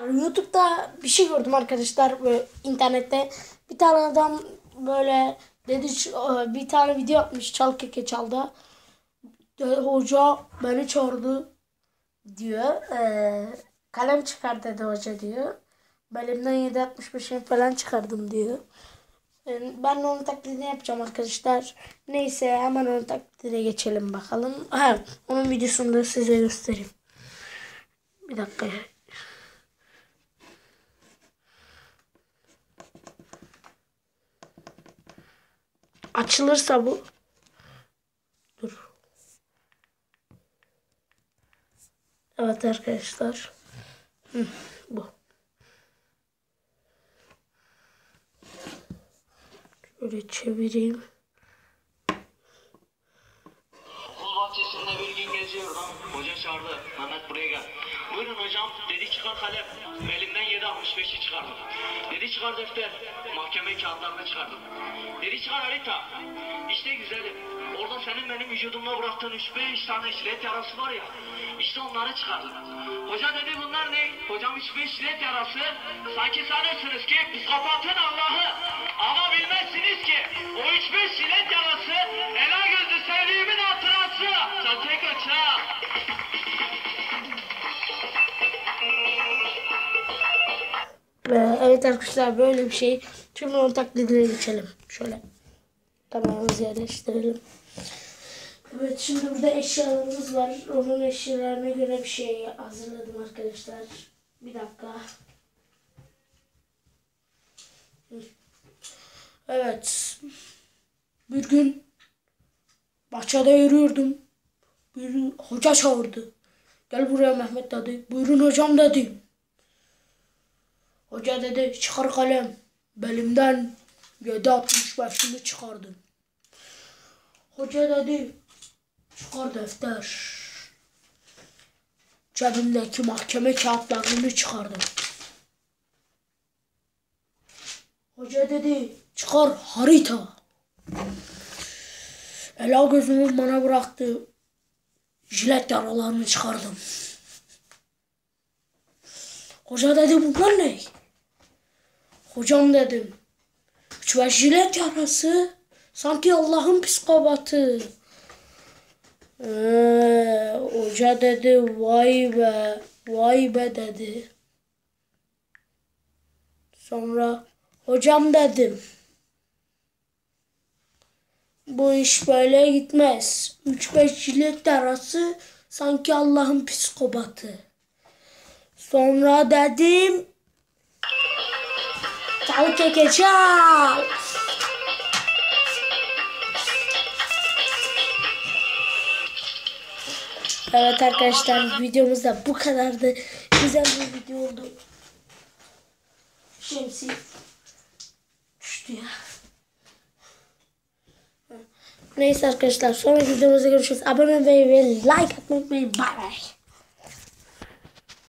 YouTube'da bir şey gördüm arkadaşlar böyle internette. Bir tane adam böyle dedi ç- bir tane video yapmış çal keke çalda. Hoca beni çağırdı diyor. Ee, kalem çıkar dedi hoca diyor. Belimden 7.65'in falan çıkardım diyor. Ee, Ben de onun taklidini yapacağım arkadaşlar. Neyse hemen onun taklidine geçelim bakalım. Ha, onun videosunu da size göstereyim. Bir dakika. Açılırsa bu. Dur. Evet arkadaşlar. Hı, bu. Şöyle çevireyim. Okul bahçesinde bir gün geziyordum. Hoca çağırdı. Mehmet buraya gel. Buyurun hocam. Dedi çıkar kalem. Elimden 7.65'i çıkardım. Dedi çıkar defter. Mahkeme kağıtlarını çıkardım. Dedi çıkar harita. İşte güzelim. Orada senin benim vücudumda bıraktığın 3-5 tane jilet yarası var ya. İşte onları çıkardım. Hoca dedi bunlar ne? Hocam 3-5 jilet yarası. Sanki sanırsınız ki psikopatın evet arkadaşlar böyle bir şey. Şimdi onun taklidine geçelim. Şöyle. Tamamımızı yerleştirelim. Evet şimdi burada eşyalarımız var. Onun eşyalarına göre bir şey hazırladım arkadaşlar. Bir dakika. Evet. Bir gün bahçede yürüyordum. Bir hoca çağırdı. Gel buraya Mehmet dedi. Buyurun hocam dedi. Hoca dedi çıkar kalem. Belimden 7.65'imi çıkardım. Hoca dedi çıkar defter. Cebimdeki mahkeme kağıtlarını çıkardım. Hoca dedi çıkar harita. Ela gözümün bana bıraktı. Jilet yaralarını çıkardım. Hoca dedi bunlar ne? Hocam dedim. Üç beş jilet yarası. Sanki Allah'ın psikopatı. Ee, hoca dedi vay be vay be dedi. Sonra hocam dedim. Bu iş böyle gitmez. Üç beş jilet yarası sanki Allah'ın psikopatı. Sonra dedim Çal keke çal. Evet arkadaşlar videomuz da bu kadardı. Güzel bir video oldu. Şemsi düştü ya. Neyse arkadaşlar sonraki videomuzda görüşürüz. Abone olmayı ve like atmayı unutmayın. Bay bay.